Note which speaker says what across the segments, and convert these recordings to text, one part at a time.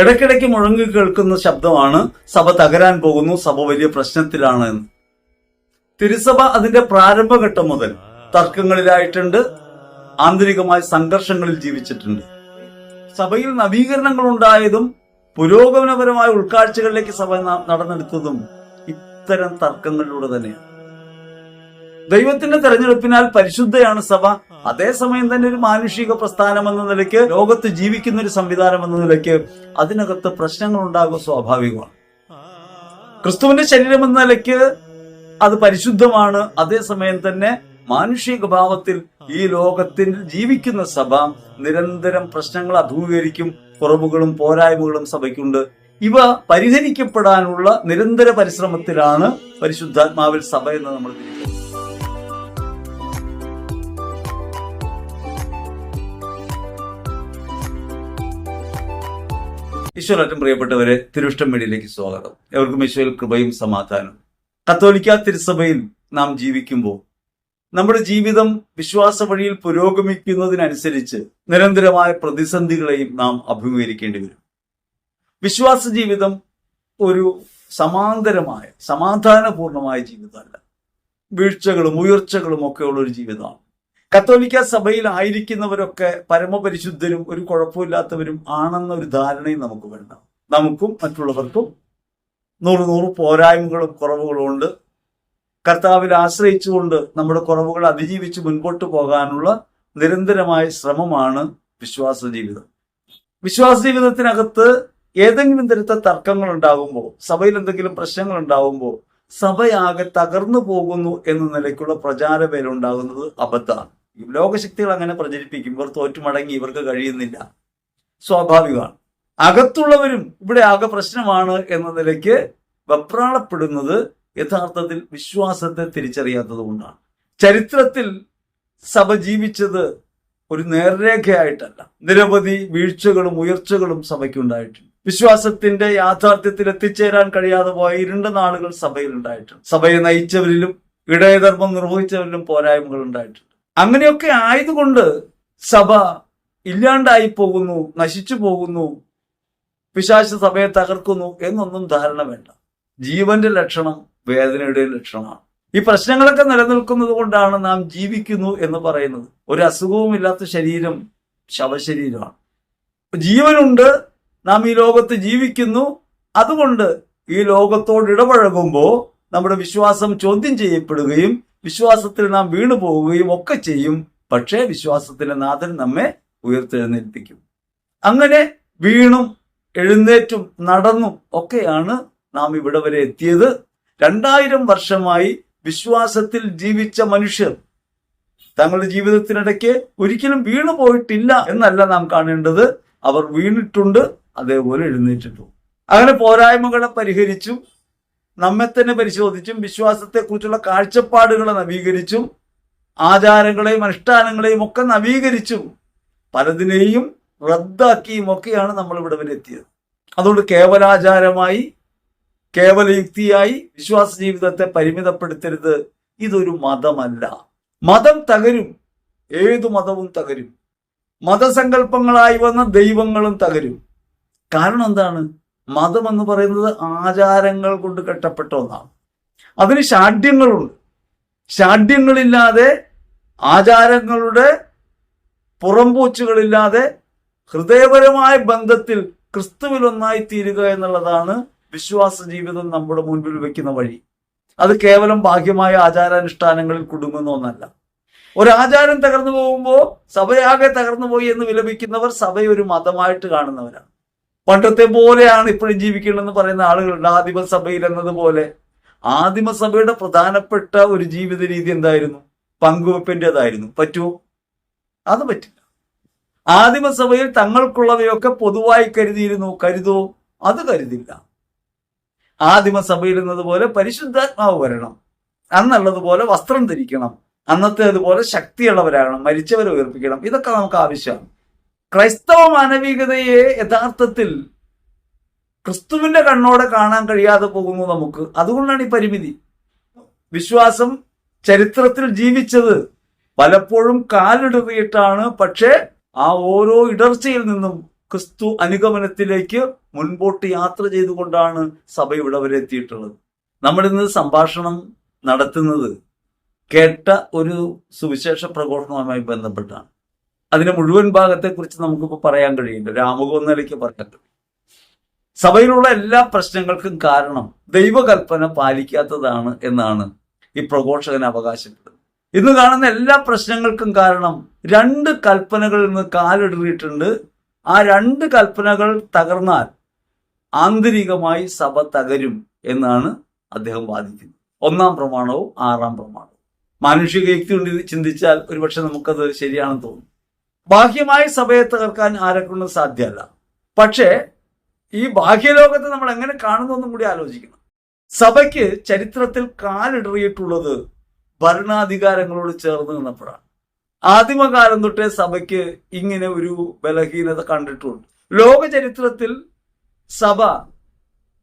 Speaker 1: ഇടയ്ക്കിടയ്ക്ക് മുഴങ്ങി കേൾക്കുന്ന ശബ്ദമാണ് സഭ തകരാൻ പോകുന്നു സഭ വലിയ പ്രശ്നത്തിലാണ് എന്ന്. തിരുസഭ അതിന്റെ പ്രാരംഭഘട്ടം മുതൽ തർക്കങ്ങളിലായിട്ടുണ്ട് ആന്തരികമായ സംഘർഷങ്ങളിൽ ജീവിച്ചിട്ടുണ്ട്. സഭയിൽ നവീകരണങ്ങൾ ഉണ്ടായതും പുരോഗമനപരമായ ഉൾക്കാഴ്ചകളിലേക്ക് സഭ നടന്നെടുത്തതും ഇത്തരം തർക്കങ്ങളിലൂടെ തന്നെയാണ്. ദൈവത്തിന്റെ തെരഞ്ഞെടുപ്പിനാൽ പരിശുദ്ധയാണ് സഭ അതേസമയം തന്നെ ഒരു മാനുഷിക പ്രസ്ഥാനം എന്ന നിലയ്ക്ക് ലോകത്ത് ജീവിക്കുന്ന ഒരു സംവിധാനം എന്ന നിലയ്ക്ക് അതിനകത്ത് പ്രശ്നങ്ങൾ ഉണ്ടാകുക സ്വാഭാവികമാണ്. ക്രിസ്തുവിന്റെ ശരീരം എന്ന നിലയ്ക്ക് അത് പരിശുദ്ധമാണ്. അതേസമയം തന്നെ മാനുഷിക ഭാവത്തിൽ ഈ ലോകത്തിൽ ജീവിക്കുന്ന സഭ നിരന്തരം പ്രശ്നങ്ങൾ അഭിമുഖീകരിക്കും കുറവുകളും പോരായ്മകളും സഭയ്ക്കുണ്ട്. ഇവ പരിഹരിക്കപ്പെടാനുള്ള നിരന്തര പരിശ്രമത്തിലാണ് പരിശുദ്ധാത്മാവിൽ സഭ എന്ന് നമ്മൾ ഈശ്വരറ്റം പ്രിയപ്പെട്ടവരെ തിരുവിഷ്ടം മീഡിയയിലേക്ക് സ്വാഗതം. എവർക്കും ഈശ്വരിൽ കൃപയും സമാധാനവും. കത്തോലിക്ക തിരുസഭയിൽ നാം ജീവിക്കുമ്പോൾ നമ്മുടെ ജീവിതം വിശ്വാസ വഴിയിൽ പുരോഗമിക്കുന്നതിനനുസരിച്ച് നിരന്തരമായ പ്രതിസന്ധികളെയും നാം അഭിമുഖീകരിക്കേണ്ടി വരും. വിശ്വാസ ജീവിതം ഒരു സമാന്തരമായ സമാധാനപൂർണമായ ജീവിതമല്ല. വീഴ്ചകളും ഉയർച്ചകളും ഒക്കെ ഉള്ള ഒരു ജീവിതമാണ്. കത്തോലിക്ക സഭയിൽ ആയിരിക്കുന്നവരൊക്കെ പരമപരിശുദ്ധരും ഒരു കുഴപ്പമില്ലാത്തവരും ആണെന്ന ഒരു ധാരണയും നമുക്ക് വേണ്ട. നമുക്കും മറ്റുള്ളവർക്കും നൂറ് നൂറ് പോരായ്മകളും കുറവുകളും ഉണ്ട്. കർത്താവിൽ ആശ്രയിച്ചുകൊണ്ട് നമ്മുടെ കുറവുകൾ അതിജീവിച്ച് മുൻപോട്ട് പോകാനുള്ള നിരന്തരമായ ശ്രമമാണ് വിശ്വാസ ജീവിതം. വിശ്വാസ ജീവിതത്തിനകത്ത് ഏതെങ്കിലും തരത്തെ തർക്കങ്ങൾ ഉണ്ടാകുമ്പോൾ സഭയിൽ എന്തെങ്കിലും പ്രശ്നങ്ങൾ ഉണ്ടാകുമ്പോൾ സഭയാകെ തകർന്നു പോകുന്നു എന്ന നിലയ്ക്കുള്ള പ്രചാരപേരുണ്ടാകുന്നത് അബദ്ധമാണ്. ലോകശക്തികൾ അങ്ങനെ പ്രചരിപ്പിക്കും. ഇവർ തോറ്റുമടങ്ങി ഇവർക്ക് കഴിയുന്നില്ല. സ്വാഭാവികമാണ്. അകത്തുള്ളവരും ഇവിടെ ആകെ പ്രശ്നമാണ് എന്ന നിലയ്ക്ക് വെപ്രാളപ്പെടുന്നത് യഥാർത്ഥത്തിൽ വിശ്വാസത്തെ തിരിച്ചറിയാത്തത് കൊണ്ടാണ്. ചരിത്രത്തിൽ സഭ ജീവിച്ചത് ഒരു നേർരേഖയായിട്ടല്ല. നിരവധി വീഴ്ചകളും ഉയർച്ചകളും സഭയ്ക്കുണ്ടായിട്ടുണ്ട്. വിശ്വാസത്തിന്റെ യാഥാർത്ഥ്യത്തിൽ എത്തിച്ചേരാൻ കഴിയാതെ പോയ ഇരുണ്ട നാളുകൾ സഭയിൽ ഉണ്ടായിട്ടുണ്ട്. സഭയെ നയിച്ചവരിലും ഇടയധർമ്മം നിർവഹിച്ചവരിലും പോരായ്മകൾ ഉണ്ടായിട്ടുണ്ട്. അങ്ങനെയൊക്കെ ആയതുകൊണ്ട് സഭ ഇല്ലാണ്ടായി പോകുന്നു നശിച്ചു പോകുന്നു പിശാശ സഭയെ തകർക്കുന്നു എന്നൊന്നും ധാരണ വേണ്ട. ജീവന്റെ ലക്ഷണം വേദനയുടെ ലക്ഷണമാണ്. ഈ പ്രശ്നങ്ങളൊക്കെ നിലനിൽക്കുന്നത് കൊണ്ടാണ് നാം ജീവിക്കുന്നു എന്ന് പറയുന്നത്. ഒരു അസുഖവും ഇല്ലാത്ത ശരീരം ശവശരീരമാണ്. ജീവനുണ്ട് നാം ഈ ലോകത്ത് ജീവിക്കുന്നു. അതുകൊണ്ട് ഈ ലോകത്തോട് ഇടപഴകുമ്പോൾ നമ്മുടെ വിശ്വാസം ചോദ്യം ചെയ്യപ്പെടുകയും വിശ്വാസത്തിൽ നാം വീണു പോവുകയും ഒക്കെ ചെയ്യും. പക്ഷേ വിശ്വാസത്തിന്റെ നാഥൻ നമ്മെ ഉയർത്തെഴുന്നേൽപ്പിക്കും. അങ്ങനെ വീണും എഴുന്നേറ്റും നടന്നും ഒക്കെയാണ് നാം ഇവിടെ വരെ എത്തിയത്. രണ്ടായിരം വർഷമായി വിശ്വാസത്തിൽ ജീവിച്ച മനുഷ്യർ തങ്ങളുടെ ജീവിതത്തിനിടയ്ക്ക് ഒരിക്കലും വീണു പോയിട്ടില്ല എന്നല്ല നാം കാണേണ്ടത്. അവർ വീണിട്ടുണ്ട് അതേപോലെ എഴുന്നേറ്റിട്ടു. അങ്ങനെ പോരായ്മകളെ പരിഹരിച്ചും നമ്മെ തന്നെ പരിശോധിച്ചും വിശ്വാസത്തെക്കുറിച്ചുള്ള കാഴ്ചപ്പാടുകളെ നവീകരിച്ചും ആചാരങ്ങളെയും അനുഷ്ഠാനങ്ങളെയും ഒക്കെ നവീകരിച്ചും പലതിനെയും റദ്ദാക്കിയും ഒക്കെയാണ് നമ്മൾ ഇവിടെ വരെ എത്തിയത്. അതുകൊണ്ട് കേവലാചാരമായി കേവല യുക്തിയായി വിശ്വാസ ജീവിതത്തെ പരിമിതപ്പെടുത്തരുത്. ഇതൊരു മതമല്ല. മതം തകരും. ഏതു മതവും തകരും. മതസങ്കല്പങ്ങളായി വന്ന ദൈവങ്ങളും തകരും. കാരണം എന്താണ്? മതം എന്ന് പറയുന്നത് ആചാരങ്ങൾ കൊണ്ട് കെട്ടപ്പെട്ട ഒന്നാണ്. അതിന് ഷാഢ്യങ്ങളുണ്ട് ഷാഢ്യങ്ങളില്ലാതെ ആചാരങ്ങളുടെ പുറംപൂച്ചുകളില്ലാതെ ഹൃദയപരമായ ബന്ധത്തിൽ ക്രിസ്തുവിലൊന്നായി തീരുക എന്നുള്ളതാണ് വിശ്വാസ ജീവിതം നമ്മുടെ മുൻപിൽ വെക്കുന്ന വഴി. അത് കേവലം ഭാഗ്യമായ ആചാരാനുഷ്ഠാനങ്ങളിൽ കുടുങ്ങുന്ന ഒന്നല്ല. ഒരാചാരം തകർന്നു പോകുമ്പോൾ സഭയാകെ തകർന്നു പോയി എന്ന് വിലപിക്കുന്നവർ സഭയെ ഒരു മതമായിട്ട് കാണുന്നവരാണ്. പണ്ടത്തെ പോലെയാണ് ഇപ്പോഴും ജീവിക്കണമെന്ന് പറയുന്ന ആളുകളുണ്ട്. ആദിമസഭയിൽ എന്നതുപോലെ. ആദിമസഭയുടെ പ്രധാനപ്പെട്ട ഒരു ജീവിത രീതി എന്തായിരുന്നു? പങ്കുവെപ്പിന്റെതായിരുന്നു. പറ്റുമോ അത് പറ്റില്ല. ആദിമസഭയിൽ തങ്ങൾക്കുള്ളവയൊക്കെ പൊതുവായി കരുതിയിരുന്നു. കരുതോ? അത് കരുതില്ല. ആദിമസഭയിൽ എന്നതുപോലെ പരിശുദ്ധാത്മാവ് വരണം. അന്നുള്ളതുപോലെ വസ്ത്രം ധരിക്കണം. അന്നത്തെ അതുപോലെ ശക്തിയുള്ളവരാകണം. മരിച്ചവരെ ഉയർപ്പിക്കണം. ഇതൊക്കെ നമുക്ക് ആവശ്യമാണ്. ക്രൈസ്തവ മാനവികതയെ യഥാർത്ഥത്തിൽ ക്രിസ്തുവിന്റെ കണ്ണോടെ കാണാൻ കഴിയാതെ പോകുന്നു നമുക്ക്. അതുകൊണ്ടാണ് ഈ പരിമിതി. വിശ്വാസം ചരിത്രത്തിൽ ജീവിച്ചത് പലപ്പോഴും കാലിടറിയിട്ടാണ് പക്ഷേ ആ ഓരോ ഇടർച്ചയിൽ നിന്നും ക്രിസ്തു അനുഗമനത്തിലേക്ക് മുൻപോട്ട് യാത്ര ചെയ്തുകൊണ്ടാണ് സഭ ഇവിടെ വരെ എത്തിയിട്ടുള്ളത്. നമ്മളിന്ന് സംഭാഷണം നടത്തുന്നത് കേട്ട ഒരു സുവിശേഷ പ്രഘോഷണവുമായി ബന്ധപ്പെട്ടാണ്. അതിന്റെ മുഴുവൻ ഭാഗത്തെക്കുറിച്ച് നമുക്കിപ്പോൾ പറയാൻ കഴിയില്ല ഒരു ആമുഖം നിലയ്ക്ക് പറയാൻ കഴിയും സഭയിലുള്ള എല്ലാ പ്രശ്നങ്ങൾക്കും കാരണം ദൈവകൽപ്പന പാലിക്കാത്തതാണ് എന്നാണ് ഈ പ്രഘോഷകൻ അവകാശപ്പെടുന്നത് ഇന്ന് കാണുന്ന എല്ലാ പ്രശ്നങ്ങൾക്കും കാരണം രണ്ട് കൽപ്പനകളിൽ നിന്ന് കാലിടറിയിട്ടുണ്ട് ആ രണ്ട് കൽപ്പനകൾ തകർന്നാൽ ആന്തരികമായി സഭ തകരും എന്നാണ് അദ്ദേഹം വാദിക്കുന്നത്. ഒന്നാം പ്രമാണവും ആറാം പ്രമാണവും. മാനുഷിക യുക്തി കൊണ്ട് ചിന്തിച്ചാൽ ഒരുപക്ഷെ നമുക്കത് ശരിയാണെന്ന് തോന്നും. ബാഹ്യമായി സഭയെ തകർക്കാൻ ആരെക്കൊണ്ടും സാധ്യമല്ല. പക്ഷേ ഈ ബാഹ്യലോകത്തെ നമ്മൾ എങ്ങനെ കാണുന്നു എന്നും കൂടി ആലോചിക്കണം. സഭയ്ക്ക് ചരിത്രത്തിൽ കാലിടറിയിട്ടുള്ളത് ഭരണാധികാരങ്ങളോട് ചേർന്ന് നിന്നപ്പോഴാണ്. ആദിമകാലം തൊട്ടേ സഭയ്ക്ക് ഇങ്ങനെ ഒരു ബലഹീനത കണ്ടിട്ടുണ്ട്. ലോക ചരിത്രത്തിൽ സഭ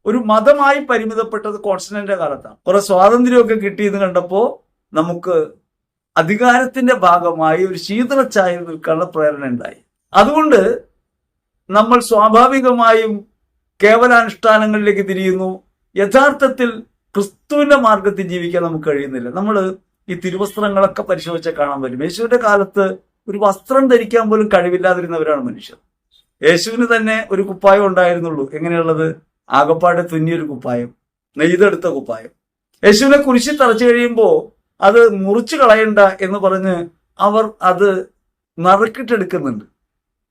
Speaker 1: ഒരു മതമായി പരിമിതപ്പെട്ടത് കോൺസ്റ്റന്റിന്റെ കാലത്താണ്. കുറെ സ്വാതന്ത്ര്യമൊക്കെ കിട്ടിയെന്ന് കണ്ടപ്പോ നമുക്ക് അധികാരത്തിന്റെ ഭാഗമായി ഒരു ശീതളച്ചായ നിൽക്കാനുള്ള പ്രേരണ ഉണ്ടായി. അതുകൊണ്ട് നമ്മൾ സ്വാഭാവികമായും കേവലാനുഷ്ഠാനങ്ങളിലേക്ക് തിരിയുന്നു. യഥാർത്ഥത്തിൽ ക്രിസ്തുവിന്റെ മാർഗത്തിൽ ജീവിക്കാൻ നമുക്ക് കഴിയുന്നില്ല. നമ്മൾ ഈ തിരുവസ്ത്രങ്ങളൊക്കെ പരിശോധിച്ചാൽ കാണാൻ പറ്റും. യേശുവിന്റെ കാലത്ത് ഒരു വസ്ത്രം ധരിക്കാൻ പോലും കഴിവില്ലാതിരുന്നവരാണ് മനുഷ്യർ. യേശുവിന് തന്നെ ഒരു കുപ്പായം ഉണ്ടായിരുന്നുള്ളൂ. എങ്ങനെയുള്ളത്? ആകപ്പാടെ തുന്നിയൊരു കുപ്പായം നെയ്തെടുത്ത കുപ്പായം. യേശുവിനെ കുരിശി തറച്ചു കഴിയുമ്പോൾ അത് മുറിച്ചു കളയണ്ട എന്ന് പറഞ്ഞ് അവർ അത് നറുക്കിട്ടെടുക്കുന്നുണ്ട്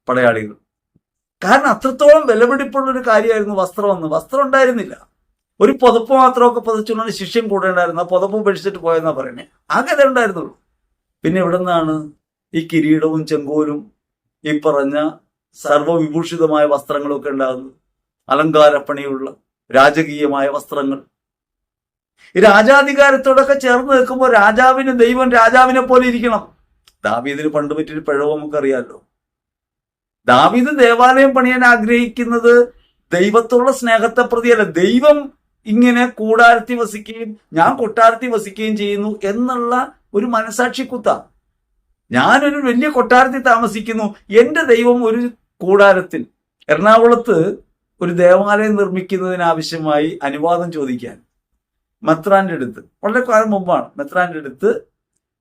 Speaker 1: പടയാളികൾ. കാരണം അത്രത്തോളം വിലപിടിപ്പുള്ള ഒരു കാര്യമായിരുന്നു വസ്ത്രം എന്ന് വസ്ത്രം ഉണ്ടായിരുന്നില്ല. ഒരു പുതപ്പ് മാത്രമൊക്കെ പതിച്ചുകൊണ്ടാണ് ശിഷ്യം കൂടെ ഉണ്ടായിരുന്നു ആ പുതപ്പ് പിടിച്ചിട്ട് പോയെന്നാ പറയുന്നത് ആ കഥ ഉണ്ടായിരുന്നുള്ളൂ. പിന്നെ ഇവിടെ നിന്നാണ് ഈ കിരീടവും ചെങ്കോലും ഈ പറഞ്ഞ സർവവിഭൂഷിതമായ വസ്ത്രങ്ങളൊക്കെ ഉണ്ടാകുന്നത്? അലങ്കാരപ്പണിയുള്ള രാജകീയമായ വസ്ത്രങ്ങൾ. രാജാധികാരത്തോടൊക്കെ ചേർന്ന് നിൽക്കുമ്പോൾ രാജാവിന് ദൈവം രാജാവിനെ പോലെ ഇരിക്കണം. ദാവീദിന് പണ്ട് പറ്റിയൊരു പിഴവ് നമുക്കറിയാലോ. ദാവീദ് ദേവാലയം പണിയാൻ ആഗ്രഹിക്കുന്നത് ദൈവത്തോടുള്ള സ്നേഹത്തെ പ്രതിയല്ല. ദൈവം ഇങ്ങനെ കൂടാരത്തി വസിക്കുകയും ഞാൻ കൊട്ടാരത്തി വസിക്കുകയും ചെയ്യുന്നു എന്നുള്ള ഒരു മനസാക്ഷി കുത്ത. ഞാനൊരു വലിയ കൊട്ടാരത്തിൽ താമസിക്കുന്നു. എന്റെ ദൈവം ഒരു കൂടാരത്തിൽ. എറണാകുളത്ത് ഒരു ദേവാലയം നിർമ്മിക്കുന്നതിനാവശ്യമായി അനുവാദം ചോദിക്കാൻ. മെത്രാന്റെ അടുത്ത്. വളരെ കാലം മുമ്പാണ് മെത്രാന്റെ അടുത്ത്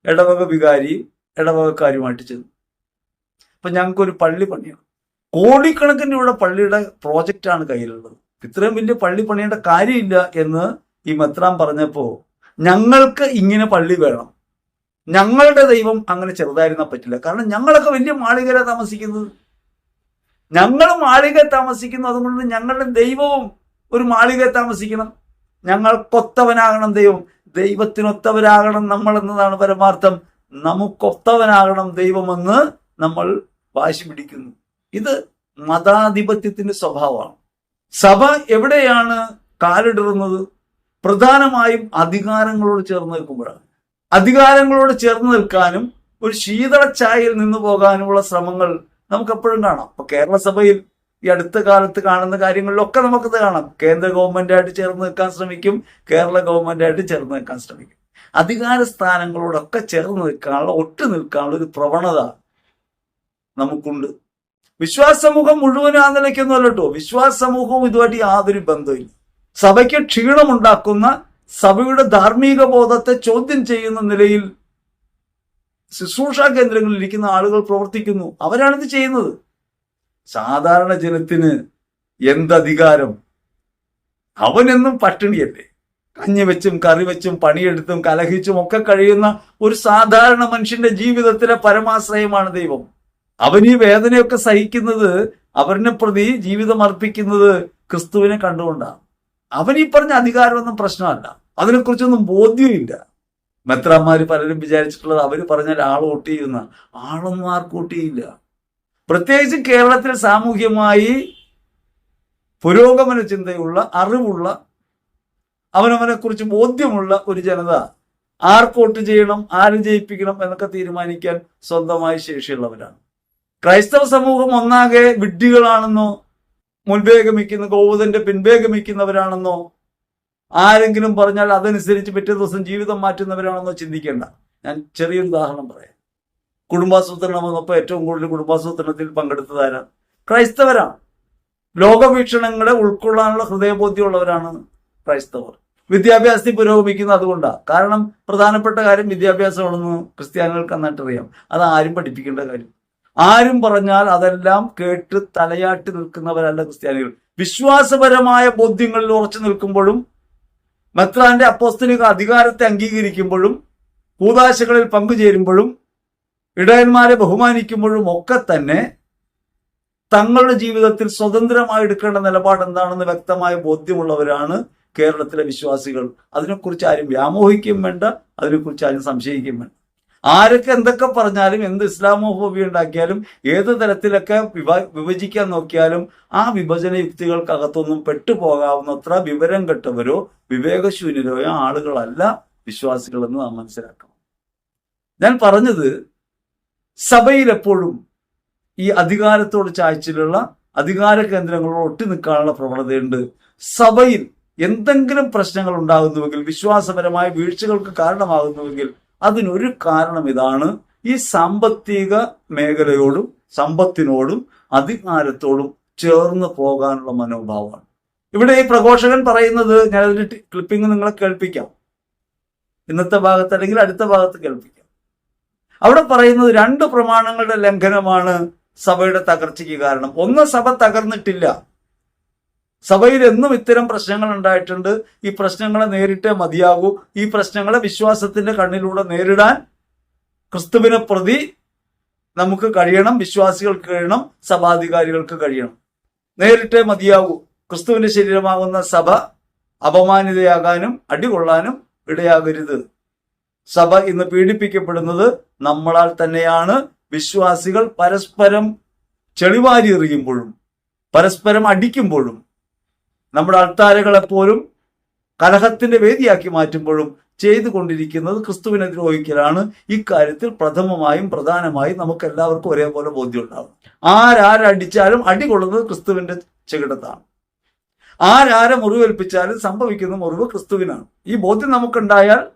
Speaker 1: ഇടവക വികാരിയും ഇടവകക്കാരുമായിട്ട് ചെന്നു. അപ്പൊ ഞങ്ങൾക്കൊരു പള്ളി പണിയണം. കോടിക്കണക്കിന് ഇവിടെ പള്ളിയുടെ പ്രോജക്റ്റാണ് കയ്യിലുള്ളത്. ഇത്രയും വലിയ പള്ളി പണിയേണ്ട കാര്യമില്ല എന്ന് ഈ മെത്രാൻ പറഞ്ഞപ്പോ ഞങ്ങൾക്ക് ഇങ്ങനെ പള്ളി വേണം. ഞങ്ങളുടെ ദൈവം അങ്ങനെ ചെറുതായിരുന്നാൽ പറ്റില്ല. കാരണം ഞങ്ങളൊക്കെ വലിയ മാളികയില താമസിക്കുന്നത്. ഞങ്ങൾ മാളിക താമസിക്കുന്നു. അതുകൊണ്ട് ഞങ്ങളുടെ ദൈവവും ഒരു മാളിക താമസിക്കണം. ഞങ്ങൾക്കൊത്തവനാകണം ദൈവം. ദൈവത്തിനൊത്തവരാകണം നമ്മൾ എന്നതാണ് പരമാർത്ഥം. നമുക്കൊത്തവനാകണം ദൈവമെന്ന് നമ്മൾ വാശി പിടിക്കുന്നു. ഇത് മതാധിപത്യത്തിന്റെ സ്വഭാവമാണ്. സഭ എവിടെയാണ് കാലിടുന്നത് പ്രധാനമായും അധികാരങ്ങളോട് ചേർന്ന് നിൽക്കുമ്പോഴാണ്. അധികാരങ്ങളോട് ചേർന്ന് നിൽക്കാനും ഒരു ശീതളച്ചായയിൽ നിന്ന് പോകാനുമുള്ള ശ്രമങ്ങൾ നമുക്ക് എപ്പോഴും കാണാം. ഇപ്പൊ കേരള സഭയിൽ ഈ അടുത്ത കാലത്ത് കാണുന്ന കാര്യങ്ങളിലൊക്കെ നമുക്കത് കാണാം. കേന്ദ്ര ഗവൺമെന്റായിട്ട് ചേർന്ന് നിൽക്കാൻ ശ്രമിക്കും കേരള ഗവൺമെന്റായിട്ട് ചേർന്ന് നിൽക്കാൻ ശ്രമിക്കും. അധികാര സ്ഥാനങ്ങളോടൊക്കെ ചേർന്ന് നിൽക്കാനുള്ള ഒട്ടു നിൽക്കാനുള്ള ഒരു പ്രവണത നമുക്കുണ്ട്. വിശ്വാസ സമൂഹം മുഴുവനും ആ നിലയ്ക്കൊന്നും അല്ല കേട്ടോ. വിശ്വാസ സമൂഹവും ഇതുമായിട്ട് യാതൊരു ബന്ധമില്ല സഭയ്ക്ക് ക്ഷീണമുണ്ടാക്കുന്ന സഭയുടെ ധാർമ്മിക ബോധത്തെ ചോദ്യം ചെയ്യുന്ന നിലയിൽ ശുശ്രൂഷാ കേന്ദ്രങ്ങളിൽ ഇരിക്കുന്ന ആളുകൾ പ്രവർത്തിക്കുന്നു. അവരാണിത് ചെയ്യുന്നത്. സാധാരണ ജനത്തിന് എന്തധികാരം? അവനെന്നും പട്ടിണിയല്ലേ? കഞ്ഞി വെച്ചും കറി വെച്ചും പണിയെടുത്തും കലഹിച്ചും ഒക്കെ കഴിയുന്ന ഒരു സാധാരണ മനുഷ്യന്റെ ജീവിതത്തിലെ പരമാശ്രയമാണ് ദൈവം. അവൻ ഈ വേദനയൊക്കെ സഹിക്കുന്നത് അവരിനെ പ്രതി ജീവിതം അർപ്പിക്കുന്നത് ക്രിസ്തുവിനെ കണ്ടുകൊണ്ടാണ്. അവൻ ഈ പറഞ്ഞ അധികാരമൊന്നും പ്രശ്നമല്ല. അതിനെക്കുറിച്ചൊന്നും ബോധ്യമില്ല. മെത്രാന്മാര് പലരും വിചാരിച്ചിട്ടുള്ളത് അവർ പറഞ്ഞാൽ ആൾ വോട്ട് ആളൊന്നും ആർക്കും വോട്ട് ചെയ്യില്ല. പ്രത്യേകിച്ച് കേരളത്തിൽ സാമൂഹ്യമായി പുരോഗമന ചിന്തയുള്ള അറിവുള്ള അവനവനെ കുറിച്ച് ബോധ്യമുള്ള ഒരു ജനത ആർക്ക് വോട്ട് ചെയ്യണം ആര് ജയിപ്പിക്കണം എന്നൊക്കെ തീരുമാനിക്കാൻ സ്വന്തമായി ശേഷിയുള്ളവരാണ്. ക്രൈസ്തവ സമൂഹം ഒന്നാകെ വിഡ്ഢികളാണെന്നോ മുൻവേഗമിക്കുന്ന ഗോവതന്റെ പിൻവേഗമിക്കുന്നവരാണെന്നോ ആരെങ്കിലും പറഞ്ഞാൽ അതനുസരിച്ച് പിറ്റേ ദിവസം ജീവിതം മാറ്റുന്നവരാണെന്നോ ചിന്തിക്കേണ്ട. ഞാൻ ചെറിയൊരു ഉദാഹരണം പറയാം. കുടുംബാസൂത്രണം വന്നപ്പോൾ ഏറ്റവും കൂടുതൽ കുടുംബാസൂത്രണത്തിൽ പങ്കെടുത്തതാരാ ക്രൈസ്തവരാണ്. ലോകവീക്ഷണങ്ങളെ ഉൾക്കൊള്ളാനുള്ള ഹൃദയബോധ്യമുള്ളവരാണ് ക്രൈസ്തവർ. വിദ്യാഭ്യാസത്തിൽ പുരോഗമിക്കുന്നത് അതുകൊണ്ടാണ് കാരണം പ്രധാനപ്പെട്ട കാര്യം വിദ്യാഭ്യാസമാണെന്ന് ക്രിസ്ത്യാനികൾക്ക് നന്നായിട്ട് അറിയാം അത് ആരും പഠിപ്പിക്കേണ്ട കാര്യം. ആരും പറഞ്ഞാൽ അതെല്ലാം കേട്ട് തലയാട്ടി നിൽക്കുന്നവരല്ല ക്രിസ്ത്യാനികൾ. വിശ്വാസപരമായ ബോധ്യങ്ങളിൽ ഉറച്ചു നിൽക്കുമ്പോഴും മെത്രാന്റെ അപ്പോസ്തലിക അധികാരത്തെ അംഗീകരിക്കുമ്പോഴും കൂതാശകളിൽ പങ്കുചേരുമ്പോഴും ഇടയന്മാരെ ബഹുമാനിക്കുമ്പോഴും ഒക്കെ തന്നെ തങ്ങളുടെ ജീവിതത്തിൽ സ്വതന്ത്രമായി എടുക്കേണ്ട നിലപാട് എന്താണെന്ന് വ്യക്തമായ ബോധ്യമുള്ളവരാണ് കേരളത്തിലെ വിശ്വാസികൾ. അതിനെക്കുറിച്ച് ആരും വ്യാമോഹിക്കുകയും വേണ്ട അതിനെക്കുറിച്ച് ആരും സംശയിക്കുകയും വേണ്ട. ആരൊക്കെ എന്തൊക്കെ പറഞ്ഞാലും എന്ത് ഇസ്ലാമോഫോബിയ ഉണ്ടാക്കിയാലും ഏത് തരത്തിലൊക്കെ വിഭ വിഭജിക്കാൻ നോക്കിയാലും ആ വിഭജന യുക്തികൾക്കകത്തൊന്നും പെട്ടുപോകാവുന്നത്ര വിവരം കെട്ടവരോ വിവേകശൂന്യരോ ആളുകളല്ല വിശ്വാസികളെന്ന് നാം മനസ്സിലാക്കണം. ഞാൻ പറഞ്ഞത് സഭയിൽ എപ്പോഴും ഈ അധികാരത്തോട് ചായ്ച്ചിലുള്ള അധികാര കേന്ദ്രങ്ങളോട് ഒട്ടി നിൽക്കാനുള്ള പ്രവണതയുണ്ട്. സഭയിൽ എന്തെങ്കിലും പ്രശ്നങ്ങൾ ഉണ്ടാകുന്നുവെങ്കിൽ വിശ്വാസപരമായ വീഴ്ചകൾക്ക് കാരണമാകുന്നുവെങ്കിൽ അതിനൊരു കാരണം ഇതാണ്. ഈ സാമ്പത്തിക മേഖലയോടും സമ്പത്തിനോടും അധികാരത്തോടും ചേർന്ന് പോകാനുള്ള മനോഭാവമാണ്. ഇവിടെ ഈ പ്രഘോഷകൻ പറയുന്നത് ഞാനതിന്റെ ക്ലിപ്പിംഗ് നിങ്ങളെ കേൾപ്പിക്കാം. ഇന്നത്തെ ഭാഗത്ത് അല്ലെങ്കിൽ അടുത്ത ഭാഗത്ത് കേൾപ്പിക്കാം. അവിടെ പറയുന്നത് രണ്ട് പ്രമാണങ്ങളുടെ ലംഘനമാണ് സഭയുടെ തകർച്ചയ്ക്ക് കാരണം. ഒന്ന് സഭ തകർന്നിട്ടില്ല. സഭയിൽ എന്നും ഇത്തരം പ്രശ്നങ്ങൾ ഉണ്ടായിട്ടുണ്ട്. ഈ പ്രശ്നങ്ങളെ നേരിട്ടേ മതിയാകൂ. ഈ പ്രശ്നങ്ങളെ വിശ്വാസത്തിന്റെ കണ്ണിലൂടെ നേരിടാൻ ക്രിസ്തുവിനെ പ്രതി നമുക്ക് കഴിയണം. വിശ്വാസികൾക്ക് കഴിയണം. സഭാധികാരികൾക്ക് കഴിയണം. നേരിട്ടേ മതിയാകൂ. ക്രിസ്തുവിന്റെ ശരീരമാകുന്ന സഭ അപമാനിതയാകാനും അടികൊള്ളാനും ഇടയാകരുത്. സഭ ഇന്ന് പീഡിപ്പിക്കപ്പെടുന്നത് നമ്മളാൽ തന്നെയാണ്. വിശ്വാസികൾ പരസ്പരം ചെളിവാരി എറിയുമ്പോഴും പരസ്പരം അടിക്കുമ്പോഴും നമ്മുടെ അൾത്താരകളെപ്പോലും കലഹത്തിന്റെ വേദിയാക്കി മാറ്റുമ്പോഴും ചെയ്തുകൊണ്ടിരിക്കുന്നത് ക്രിസ്തുവിനെ ദ്രോഹിക്കലാണ്. ഇക്കാര്യത്തിൽ പ്രഥമമായും പ്രധാനമായും നമുക്ക് എല്ലാവർക്കും ഒരേപോലെ ബോധ്യമുണ്ടാകും. ആരാരടിച്ചാലും അടി കൊള്ളുന്നത് ക്രിസ്തുവിന്റെ ചെകിടത്താണ്. ആരാരെ മുറിവേൽപ്പിച്ചാലും സംഭവിക്കുന്ന മുറിവ് ക്രിസ്തുവിനാണ്. ഈ ബോധ്യം നമുക്കുണ്ടായാൽ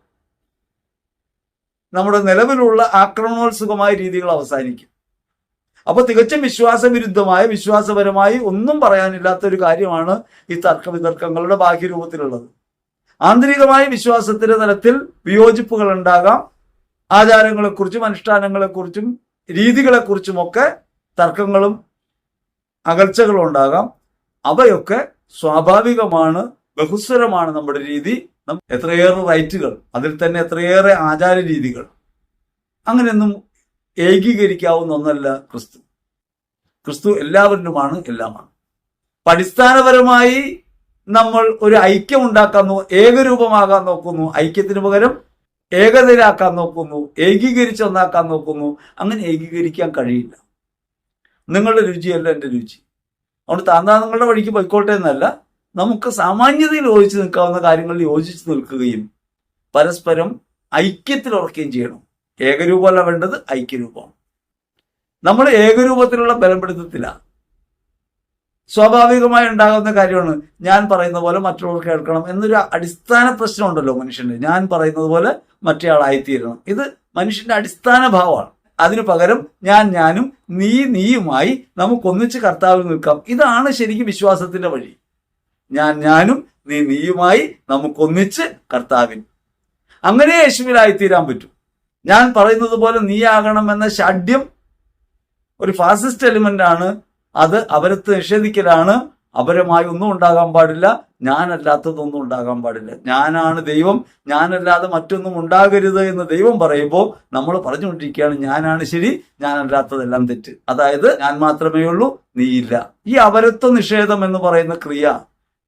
Speaker 1: നമ്മുടെ നിലവിലുള്ള ആക്രമണോത്സുകമായ രീതികൾ അവസാനിക്കും. അപ്പൊ തികച്ചും വിശ്വാസവിരുദ്ധമായ വിശ്വാസപരമായി ഒന്നും പറയാനില്ലാത്ത ഒരു കാര്യമാണ് ഈ തർക്ക വിതർക്കങ്ങളുടെ ബാഹ്യരൂപത്തിലുള്ളത്. ആന്തരികമായ വിശ്വാസത്തിന്റെ തലത്തിൽ വിയോജിപ്പുകൾ ഉണ്ടാകാം ആചാരങ്ങളെക്കുറിച്ചും അനുഷ്ഠാനങ്ങളെക്കുറിച്ചും രീതികളെക്കുറിച്ചുമൊക്കെ തർക്കങ്ങളും അകൽച്ചകളും ഉണ്ടാകാം. അവയൊക്കെ സ്വാഭാവികമാണ് ബഹുസ്വരമാണ് നമ്മുടെ രീതി. എത്രയേറെ റൈറ്റുകൾ അതിൽ തന്നെ എത്രയേറെ ആചാര രീതികൾ അങ്ങനെയൊന്നും ഏകീകരിക്കാവുന്ന ഒന്നല്ല ക്രിസ്തു. ക്രിസ്തു എല്ലാവരിലുമാണ് എല്ലാമാണ്. അടിസ്ഥാനപരമായി നമ്മൾ ഒരു ഐക്യം ഉണ്ടാക്കാൻ ഏകരൂപമാകാൻ നോക്കുന്നു. ഐക്യത്തിന് പകരം ഏകതയിലാക്കാൻ നോക്കുന്നു. ഏകീകരിച്ച് ഒന്നാക്കാൻ നോക്കുന്നു. അങ്ങനെ ഏകീകരിക്കാൻ കഴിയില്ല. നിങ്ങളുടെ രുചിയല്ല എന്റെ രുചി. അതുകൊണ്ട് താന്താ നിങ്ങളുടെ വഴിക്ക് പോയിക്കോട്ടെ എന്നല്ല. നമുക്ക് സാമാന്യതയിൽ യോജിച്ച് നിൽക്കാവുന്ന കാര്യങ്ങളിൽ യോജിച്ച് നിൽക്കുകയും പരസ്പരം ഐക്യത്തിൽ ഉറക്കുകയും ചെയ്യണം. ഏകരൂപമല്ല വേണ്ടത് ഐക്യരൂപമാണ്. നമ്മൾ ഏകരൂപത്തിലുള്ള ബലപ്പെടുത്തത്തിലാണ് സ്വാഭാവികമായി ഉണ്ടാകുന്ന കാര്യമാണ് ഞാൻ പറയുന്ന പോലെ മറ്റുള്ളവർ കേൾക്കണം എന്നൊരു അടിസ്ഥാന പ്രശ്നമുണ്ടല്ലോ മനുഷ്യന്റെ ഞാൻ പറയുന്നത് പോലെ മറ്റേയാളായിത്തീരണം. ഇത് മനുഷ്യന്റെ അടിസ്ഥാന ഭാവമാണ്. അതിനു പകരം ഞാൻ ഞാനും നീ നീയുമായി നമുക്കൊന്നിച്ച് കർത്താവിൽ നിൽക്കാം. ഇതാണ് ശരിക്കും വിശ്വാസത്തിന്റെ വഴി. ഞാൻ ഞാനും നീ നീയുമായി നമുക്കൊന്നിച്ച് കർത്താവിൻ. അങ്ങനെ യേശുവിനായി തീരാൻ പറ്റും. ഞാൻ പറയുന്നത് പോലെ നീയാകണമെന്ന ഷാഢ്യം ഒരു ഫാസിസ്റ്റ് എലിമെന്റ് ആണ്. അത് അവരത്ത് നിഷേധിക്കലാണ്. അപരമായി ഒന്നും ഉണ്ടാകാൻ പാടില്ല. ഞാനല്ലാത്തതൊന്നും ഉണ്ടാകാൻ പാടില്ല. ഞാനാണ് ദൈവം. ഞാനല്ലാതെ മറ്റൊന്നും ഉണ്ടാകരുത് എന്ന് ദൈവം പറയുമ്പോൾ നമ്മൾ പറഞ്ഞുകൊണ്ടിരിക്കുകയാണ് ഞാനാണ് ശരി ഞാനല്ലാത്തതെല്ലാം തെറ്റ്. അതായത് ഞാൻ മാത്രമേ ഉള്ളൂ നീയില്ല. ഈ അപരത്വ നിഷേധം എന്ന് പറയുന്ന ക്രിയ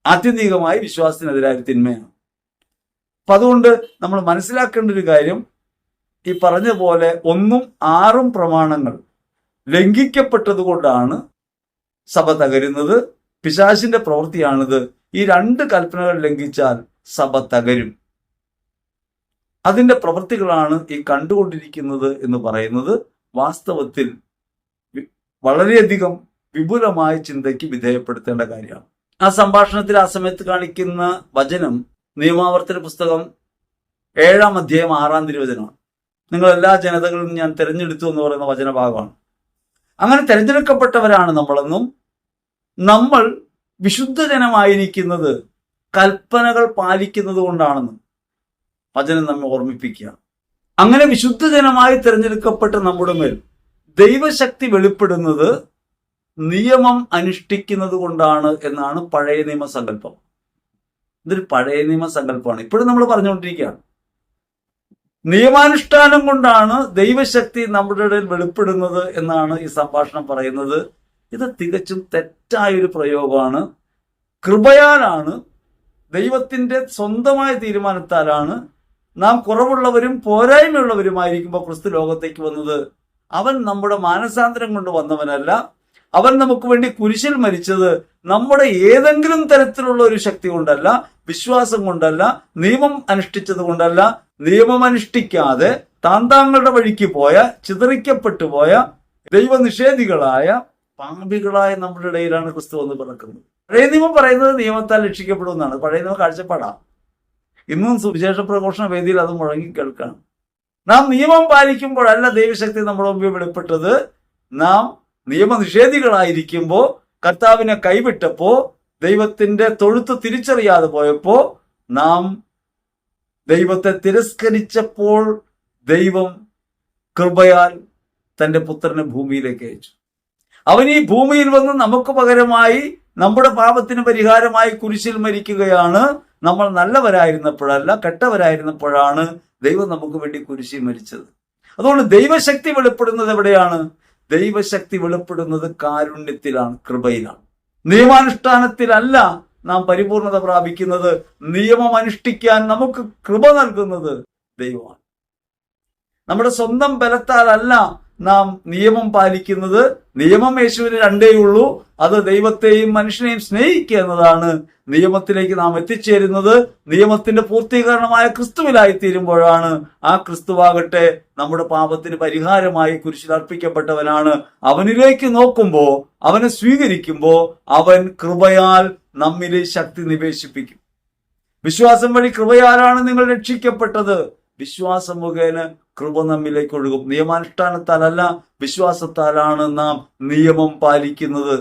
Speaker 1: ആത്യന്തികമായി വിശ്വാസത്തിനെതിരായ തിന്മയാണ്. അപ്പൊ അതുകൊണ്ട് നമ്മൾ മനസ്സിലാക്കേണ്ട ഒരു കാര്യം ഈ പറഞ്ഞ പോലെ ഒന്നും ആറും പ്രമാണങ്ങൾ ലംഘിക്കപ്പെട്ടത് കൊണ്ടാണ് സഭ തകരുന്നത്. പിശാശിന്റെ പ്രവൃത്തിയാണിത്. ഈ രണ്ട് കൽപ്പനകൾ ലംഘിച്ചാൽ സഭ തകരും. അതിന്റെ പ്രവൃത്തികളാണ് ഈ കണ്ടുകൊണ്ടിരിക്കുന്നത് എന്ന് പറയുന്നത്. വാസ്തവത്തിൽ വളരെയധികം വിപുലമായ ചിന്തയ്ക്ക് വിധേയപ്പെടുത്തേണ്ട കാര്യമാണ്. ആ സംഭാഷണത്തിൽ ആ സമയത്ത് കാണിക്കുന്ന വചനം നിയമാവർത്തന പുസ്തകം ഏഴാം അധ്യായം ആറാം തിരുവചനമാണ്. നിങ്ങൾ എല്ലാ ജനതകളും ഞാൻ തിരഞ്ഞെടുത്തു എന്ന് പറയുന്ന വചനഭാഗമാണ്. അങ്ങനെ തിരഞ്ഞെടുക്കപ്പെട്ടവരാണ് നമ്മളെന്നും നമ്മൾ വിശുദ്ധ ജനമായിരിക്കുന്നത് കൽപ്പനകൾ പാലിക്കുന്നത് കൊണ്ടാണെന്നും വചനം നമ്മെ ഓർമ്മിപ്പിക്കുക അങ്ങനെ വിശുദ്ധ ജനമായി തിരഞ്ഞെടുക്കപ്പെട്ട നമ്മുടെ മേൽ ദൈവശക്തി വെളിപ്പെടുന്നത് നിയമം അനുഷ്ഠിക്കുന്നത് കൊണ്ടാണ് എന്നാണ് പഴയ നിയമ സങ്കല്പം. ഇതൊരു പഴയ നിയമ സങ്കല്പമാണ്. ഇപ്പോഴും നമ്മൾ പറഞ്ഞുകൊണ്ടിരിക്കുകയാണ്. നിയമാനുഷ്ഠാനം കൊണ്ടാണ് ദൈവശക്തി നമ്മുടെ ഇടയിൽ വെളിപ്പെടുന്നത് എന്നാണ് ഈ സംഭാഷണം പറയുന്നത്. ഇത് തികച്ചും തെറ്റായ ഒരു പ്രയോഗമാണ്. കൃപയാലാണ് ദൈവത്തിന്റെ സ്വന്തമായ തീരുമാനത്താലാണ് നാം കുറവുള്ളവരും പോരായ്മയുള്ളവരുമായിരിക്കുമ്പോൾ ക്രിസ്തു ലോകത്തേക്ക് വന്നത്. അവൻ നമ്മുടെ മാനസാന്തരം കൊണ്ട് വന്നവനല്ല അവൻ നമുക്ക് വേണ്ടി കുരിശിൽ മരിച്ചത് നമ്മുടെ ഏതെങ്കിലും തരത്തിലുള്ള ഒരു ശക്തി കൊണ്ടല്ല വിശ്വാസം കൊണ്ടല്ല നിയമം അനുഷ്ഠിച്ചത് കൊണ്ടല്ല നിയമം അനുഷ്ഠിക്കാതെ താന്താങ്ങളുടെ വഴിക്ക് പോയ ചിതറിക്കപ്പെട്ടു പോയ ദൈവനിഷേധികളായ പാമ്പികളായ നമ്മുടെ ഇടയിലാണ് ക്രിസ്തു എന്ന് പിറക്കുന്നത്. പഴയ നിയമം പറയുന്നത് നിയമത്താൽ രക്ഷിക്കപ്പെടുമെന്നാണ്. പഴയ നിയമം കാഴ്ചപ്പാടാ. ഇന്നും സുവിശേഷ പ്രഘോഷണ വേദിയിൽ അത് മുഴങ്ങി കേൾക്കാം നാം നിയമം പാലിക്കുമ്പോഴല്ല ദൈവശക്തി നമ്മുടെ മുമ്പിൽ വെളിപ്പെട്ടത്. നാം നിയമനിഷേധികളായിരിക്കുമ്പോൾ കർത്താവിനെ കൈവിട്ടപ്പോ ദൈവത്തിന്റെ തൊഴുത്ത് തിരിച്ചറിയാതെ പോയപ്പോ നാം ദൈവത്തെ തിരസ്കരിച്ചപ്പോൾ ദൈവം കൃപയാൽ തന്റെ പുത്രനെ ഭൂമിയിലേക്ക് അയച്ചു. അവൻ ഈ ഭൂമിയിൽ വന്ന് നമുക്ക് പകരമായി നമ്മുടെ പാപത്തിന് പരിഹാരമായി കുരിശിൽ മരിക്കുകയാണ്. നമ്മൾ നല്ലവരായിരുന്നപ്പോഴല്ല കെട്ടവരായിരുന്നപ്പോഴാണ് ദൈവം നമുക്ക് വേണ്ടി കുരിശിൽ മരിച്ചത്. അതുകൊണ്ട് ദൈവശക്തി വെളിപ്പെടുന്നത് എവിടെയാണ്? ദൈവശക്തി വെളിപ്പെടുന്നത് കാരുണ്യത്തിലാണ് കൃപയിലാണ്. നിയമാനുഷ്ഠാനത്തിലല്ല നാം പരിപൂർണത പ്രാപിക്കുന്നത്. നിയമം അനുഷ്ഠിക്കാൻ നമുക്ക് കൃപ നൽകുന്നത് ദൈവമാണ്. നമ്മുടെ സ്വന്തം ബലത്താലല്ല നാം നിയമം പാലിക്കുന്നത് നിയമം യേശുവിന് രണ്ടേ ഉള്ളൂ. അത് ദൈവത്തെയും മനുഷ്യനെയും സ്നേഹിക്കുക എന്നതാണ്. നിയമത്തിലേക്ക് നാം എത്തിച്ചേരുന്നത് നിയമത്തിന്റെ പൂർത്തീകരണമായ ക്രിസ്തുവിലായി തീരുമ്പോഴാണ് ആ ക്രിസ്തുവാകട്ടെ നമ്മുടെ പാപത്തിന് പരിഹാരമായി കുരിശിൽ അർപ്പിക്കപ്പെട്ടവനാണ്. അവനിലേക്ക് നോക്കുമ്പോൾ അവനെ സ്വീകരിക്കുമ്പോൾ അവൻ കൃപയാൽ നമ്മിൽ ശക്തി നിവേശിപ്പിക്കും. വിശ്വാസം വഴി കൃപയാലാണ് നിങ്ങൾ രക്ഷിക്കപ്പെട്ടത്. വിശ്വാസം മുഖേന കൃപ നമ്മിലേക്ക് ഒഴുകും നിയമാനുഷ്ഠാനത്താലല്ല വിശ്വാസത്താലാണ് നാം നിയമം പാലിക്കുന്നത്.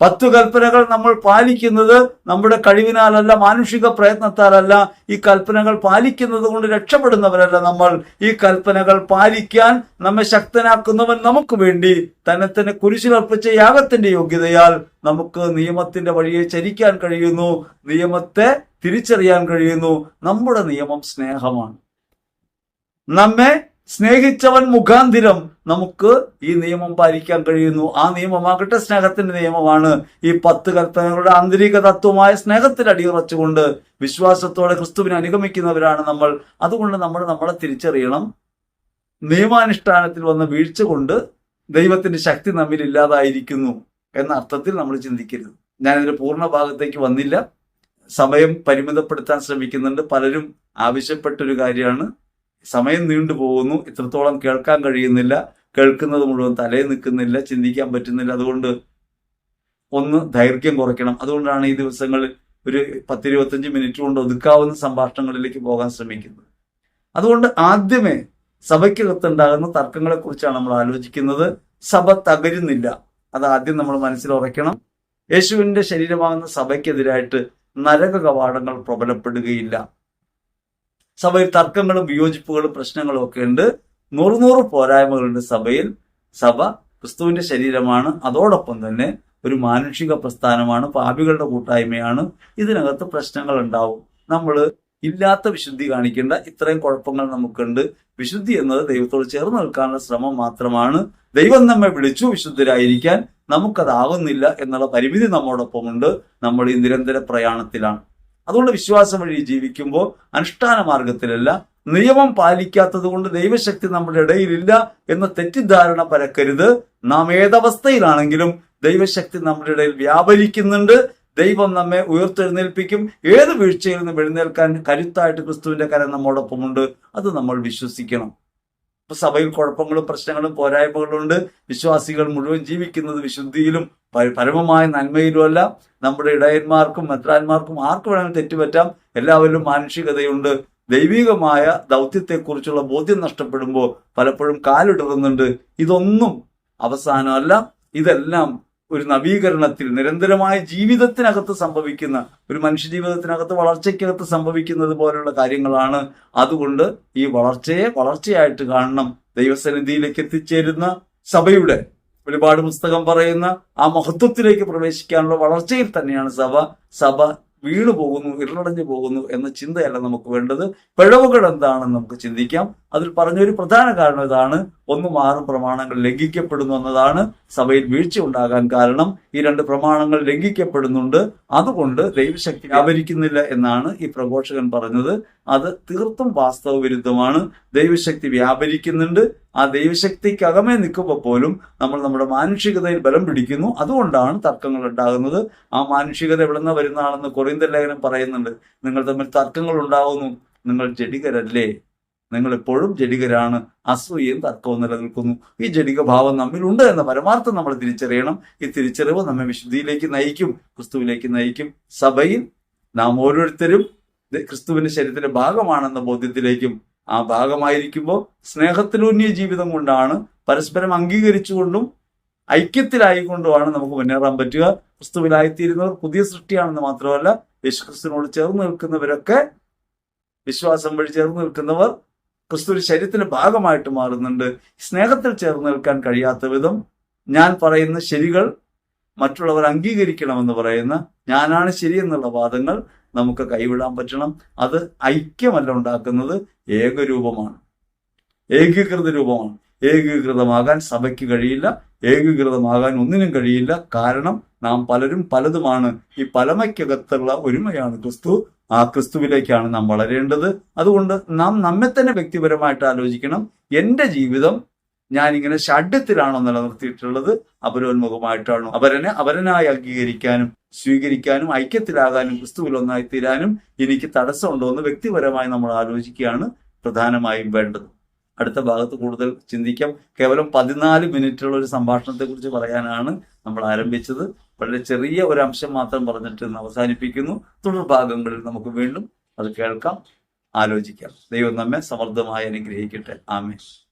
Speaker 1: പത്തു കൽപ്പനകൾ നമ്മൾ പാലിക്കുന്നത് നമ്മുടെ കഴിവിനാലല്ല മാനുഷിക പ്രയത്നത്താലല്ല. ഈ കൽപ്പനകൾ പാലിക്കുന്നത് കൊണ്ട് രക്ഷപ്പെടുന്നവരല്ല നമ്മൾ. ഈ കൽപ്പനകൾ പാലിക്കാൻ നമ്മെ ശക്തനാക്കുന്നവൻ നമുക്ക് വേണ്ടി തന്നെ തന്നെ കുരിശിലർപ്പിച്ച യാഗത്തിന്റെ യോഗ്യതയാൽ നമുക്ക് നിയമത്തിന്റെ വഴിയെ ചരിക്കാൻ കഴിയുന്നു. നിയമത്തെ തിരിച്ചറിയാൻ കഴിയുന്നു. നമ്മുടെ നിയമം സ്നേഹമാണ്. നമ്മെ സ്നേഹിച്ചവൻ മുഖാന്തിരം നമുക്ക് ഈ നിയമം പാലിക്കാൻ കഴിയുന്നു. ആ നിയമമാകട്ടെ സ്നേഹത്തിന്റെ നിയമമാണ്. ഈ പത്ത് കൽപ്പനകളുടെ ആന്തരിക തത്വമായ സ്നേഹത്തിൽ അടിയുറച്ചുകൊണ്ട് വിശ്വാസത്തോടെ ക്രിസ്തുവിനെ അനുഗമിക്കുന്നവരാണ് നമ്മൾ. അതുകൊണ്ട് നമ്മൾ നമ്മളെ തിരിച്ചറിയണം. നിയമാനുഷ്ഠാനത്തിൽ വന്ന വീഴ്ച കൊണ്ട് ദൈവത്തിന്റെ ശക്തി നമ്മിൽ ഇല്ലാതായിരിക്കുന്നു എന്ന അർത്ഥത്തിൽ നമ്മൾ ചിന്തിക്കരുത്. ഞാൻ ഇതിന്റെ പൂർണ ഭാഗത്തേക്ക് വന്നില്ല. സമയം പരിമിതപ്പെടുത്താൻ ശ്രമിക്കുന്നുണ്ട്. പലരും ആവശ്യപ്പെട്ടൊരു കാര്യമാണ്. സമയം നീണ്ടു പോകുന്നു. ഇത്രത്തോളം കേൾക്കാൻ കഴിയുന്നില്ല. കേൾക്കുന്നത് മുഴുവൻ തലയിൽ നിൽക്കുന്നില്ല. ചിന്തിക്കാൻ പറ്റുന്നില്ല. അതുകൊണ്ട് ഒന്ന് ദൈർഘ്യം കുറയ്ക്കണം. അതുകൊണ്ടാണ് ഈ ദിവസങ്ങളിൽ ഒരു പത്തിരുപത്തഞ്ച് മിനിറ്റ് കൊണ്ട് ഒതുക്കാവുന്ന സംഭാഷണങ്ങളിലേക്ക് പോകാൻ ശ്രമിക്കുന്നത്. അതുകൊണ്ട് ആദ്യമേ സഭയ്ക്കകത്തുണ്ടാകുന്ന തർക്കങ്ങളെ കുറിച്ചാണ് നമ്മൾ ആലോചിക്കുന്നത്. സഭ തകരുന്നില്ല. അത് ആദ്യം നമ്മൾ മനസ്സിൽ ഉറയ്ക്കണം. യേശുവിന്റെ ശരീരമാകുന്ന സഭയ്ക്കെതിരായിട്ട് നരക കവാടങ്ങൾ പ്രബലപ്പെടുകയില്ല. സഭയിൽ തർക്കങ്ങളും വിയോജിപ്പുകളും പ്രശ്നങ്ങളും ഒക്കെ ഉണ്ട്. നൂറ് നൂറ് പോരായ്മകളുണ്ട് സഭയിൽ. സഭ ക്രിസ്തുവിന്റെ ശരീരമാണ്. അതോടൊപ്പം തന്നെ ഒരു മാനുഷിക പ്രസ്ഥാനമാണ്. പാപികളുടെ കൂട്ടായ്മയാണ്. ഇതിനകത്ത് പ്രശ്നങ്ങൾ ഉണ്ടാവും. നമ്മൾ ഇല്ലാത്ത വിശുദ്ധി കാണിക്കേണ്ട ഇത്രയും കുഴപ്പങ്ങൾ നമുക്കുണ്ട്. വിശുദ്ധി എന്നത് ദൈവത്തോട് ചേർന്ന് നിൽക്കാനുള്ള ശ്രമം മാത്രമാണ്. ദൈവം നമ്മെ വിളിച്ചു വിശുദ്ധരായിരിക്കാൻ നമുക്കതാകുന്നില്ല എന്നുള്ള പരിമിതി നമ്മോടൊപ്പമുണ്ട്. നമ്മൾ ഈ നിരന്തര പ്രയാണത്തിലാണ്. അതുകൊണ്ട് വിശ്വാസം വഴി ജീവിക്കുമ്പോൾ അനുഷ്ഠാന മാർഗത്തിലല്ല നിയമം പാലിക്കാത്തത് കൊണ്ട് ദൈവശക്തി നമ്മുടെ ഇടയിലില്ല എന്ന തെറ്റിദ്ധാരണ പരക്കരുത്. നാം ഏതവസ്ഥയിലാണെങ്കിലും ദൈവശക്തി നമ്മുടെ ഇടയിൽ വ്യാപരിക്കുന്നുണ്ട്. ദൈവം നമ്മെ ഉയർത്തെഴുന്നേൽപ്പിക്കും. ഏത് വീഴ്ചയിൽ നിന്നും എഴുന്നേൽക്കാൻ കരുത്തായിട്ട് ക്രിസ്തുവിന്റെ കരം നമ്മോടൊപ്പമുണ്ട് അത് നമ്മൾ വിശ്വസിക്കണം. ഇപ്പൊ സഭയിൽ കുഴപ്പങ്ങളും പ്രശ്നങ്ങളും പോരായ്മകളും ഉണ്ട്. വിശ്വാസികൾ മുഴുവൻ ജീവിക്കുന്നത് വിശുദ്ധിയിലും പരമമായ നന്മയിലുമല്ല നമ്മുടെ ഇടയന്മാർക്കും മെത്രാന്മാർക്കും ആർക്ക് വേണമെങ്കിലും തെറ്റുപറ്റാം. എല്ലാവരിലും മാനുഷികതയുണ്ട്. ദൈവികമായ ദൗത്യത്തെക്കുറിച്ചുള്ള ബോധ്യം നഷ്ടപ്പെടുമ്പോൾ പലപ്പോഴും കാലിടറുന്നുണ്ട്. ഇതൊന്നും അവസാനമല്ല. ഇതെല്ലാം ഒരു നവീകരണത്തിൽ നിരന്തരമായ ജീവിതത്തിനകത്ത് സംഭവിക്കുന്ന ഒരു മനുഷ്യ ജീവിതത്തിനകത്ത് വളർച്ചയ്ക്കകത്ത് സംഭവിക്കുന്നത് പോലെയുള്ള കാര്യങ്ങളാണ് അതുകൊണ്ട് ഈ വളർച്ചയെ വളർച്ചയായിട്ട് കാണണം. ദൈവസന്നിധിയിലേക്ക് എത്തിച്ചേരുന്ന സഭയുടെ ഒരുപാട് പുസ്തകം പറയുന്ന ആ മഹത്വത്തിലേക്ക് പ്രവേശിക്കാനുള്ള വളർച്ചയിൽ തന്നെയാണ് സഭ. സഭ വീണു പോകുന്നു ഇരുളടഞ്ഞു പോകുന്നു എന്ന ചിന്തയല്ല നമുക്ക് വേണ്ടത്. പിഴവുകൾ എന്താണെന്ന് നമുക്ക് ചിന്തിക്കാം. അതിൽ പറഞ്ഞ ഒരു പ്രധാന കാരണം ഇതാണ്. ഒന്ന് മാറും പ്രമാണങ്ങൾ ലംഘിക്കപ്പെടുന്നു എന്നതാണ് സഭയിൽ വീഴ്ച ഉണ്ടാകാൻ കാരണം. ഈ രണ്ട് പ്രമാണങ്ങൾ ലംഘിക്കപ്പെടുന്നുണ്ട്. അതുകൊണ്ട് ദൈവശക്തി വ്യാപരിക്കുന്നില്ല എന്നാണ് ഈ പ്രഘോഷകൻ പറഞ്ഞത്. അത് തീർത്തും വാസ്തവ വിരുദ്ധമാണ് ദൈവശക്തി വ്യാപരിക്കുന്നുണ്ട്. ആ ദൈവശക്തിക്കകമേ നിൽക്കുമ്പോൾ പോലും നമ്മൾ നമ്മുടെ മാനുഷികതയിൽ ബലം പിടിക്കുന്നു. അതുകൊണ്ടാണ് തർക്കങ്ങൾ ഉണ്ടാകുന്നത്. ആ മാനുഷികത എവിടെ നിന്ന് വരുന്നതാണെന്ന് കൊറിയന്തർ ലേഖനം പറയുന്നുണ്ട്. നിങ്ങൾ തമ്മിൽ തർക്കങ്ങൾ ഉണ്ടാകുന്നു നിങ്ങൾ ജഡികരല്ലേ? നിങ്ങൾ എപ്പോഴും ജഡികരാണ് അസൂയയും തർക്കവും നിലനിൽക്കുന്നു? ഈ ജഡിക ഭാവം നമ്മിലുണ്ട് എന്ന പരമാർത്ഥം നമ്മൾ തിരിച്ചറിയണം. ഈ തിരിച്ചറിവ് നമ്മെ വിശുദ്ധിയിലേക്ക് നയിക്കും ക്രിസ്തുവിലേക്ക് നയിക്കും. സഭയിൽ നാം ഓരോരുത്തരും ക്രിസ്തുവിന്റെ ശരീരത്തിന്റെ ഭാഗമാണെന്ന ബോധ്യത്തിലേക്കും ആ ഭാഗമായിരിക്കുമ്പോൾ സ്നേഹത്തിലൂന്നിയ ജീവിതം കൊണ്ടാണ് പരസ്പരം അംഗീകരിച്ചുകൊണ്ടും ഐക്യത്തിലായിക്കൊണ്ടുമാണ് നമുക്ക് മുന്നേറാൻ പറ്റുക. ക്രിസ്തുവിലായിത്തീരുന്നവർ പുതിയ സൃഷ്ടിയാണെന്ന് മാത്രമല്ല യേശുക്രിസ്തുവിനോട് ചേർന്ന് നിൽക്കുന്നവരൊക്കെ വിശ്വാസം വഴി ചേർന്ന് നിൽക്കുന്നവർ ക്രിസ്തു ശരീരത്തിന്റെ ഭാഗമായിട്ട് മാറുന്നുണ്ട്. സ്നേഹത്തിൽ ചേർന്ന് നിൽക്കാൻ കഴിയാത്ത വിധം ഞാൻ പറയുന്ന ശരികൾ മറ്റുള്ളവർ അംഗീകരിക്കണമെന്ന് പറയുന്ന ഞാനാണ് ശരി എന്നുള്ള വാദങ്ങൾ നമുക്ക് കൈവിടാൻ പറ്റണം. അത് ഐക്യമല്ല ഉണ്ടാക്കുന്നത്. ഏകരൂപമാണ്. ഏകീകൃത രൂപമാണ്. ഏകീകൃതമാകാൻ സഭയ്ക്ക് കഴിയില്ല. ഏകീകൃതമാകാൻ ഒന്നിനും കഴിയില്ല. കാരണം നാം പലരും പലതുമാണ്. ഈ പലമയ്ക്കകത്തുള്ള ഒരുമയാണ് ക്രിസ്തു. ആ ക്രിസ്തുവിലേക്കാണ് നാം വളരേണ്ടത്. അതുകൊണ്ട് നാം നമ്മെ തന്നെ വ്യക്തിപരമായിട്ട് ആലോചിക്കണം. എന്റെ ജീവിതം ഞാൻ ഇങ്ങനെ ഷഡ്യത്തിലാണോ നിലനിർത്തിയിട്ടുള്ളത്? അപരോന്മുഖമായിട്ടാണോ? അവരനെ അവരനായി അംഗീകരിക്കാനും സ്വീകരിക്കാനും ഐക്യത്തിലാകാനും ക്രിസ്തുവിൽ ഒന്നായി തീരാനും എനിക്ക് തടസ്സമുണ്ടോ എന്ന് വ്യക്തിപരമായി നമ്മൾ ആലോചിക്കുകയാണ് പ്രധാനമായും വേണ്ടത്. അടുത്ത ഭാഗത്ത് കൂടുതൽ ചിന്തിക്കാം. കേവലം പതിനാല് മിനിറ്റുള്ള ഒരു സംഭാഷണത്തെക്കുറിച്ച് പറയാനാണ് നമ്മൾ ആരംഭിച്ചത്. വളരെ ചെറിയ ഒരു അംശം മാത്രം പറഞ്ഞിട്ട് ഇന്ന് അവസാനിപ്പിക്കുന്നു. തുടർ ഭാഗങ്ങളിൽ നമുക്ക് വീണ്ടും അത് കേൾക്കാം ആലോചിക്കാം. ദൈവം നമ്മെ സമർദ്ദമായി അനുഗ്രഹിക്കട്ടെ. ആമേ